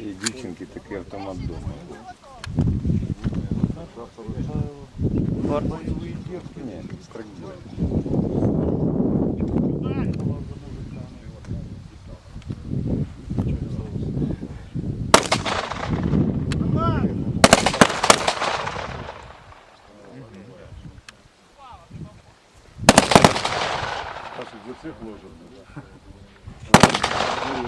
І дівчинки такий автомат вдома. Ні, страйкбой. Наши для всех ложат.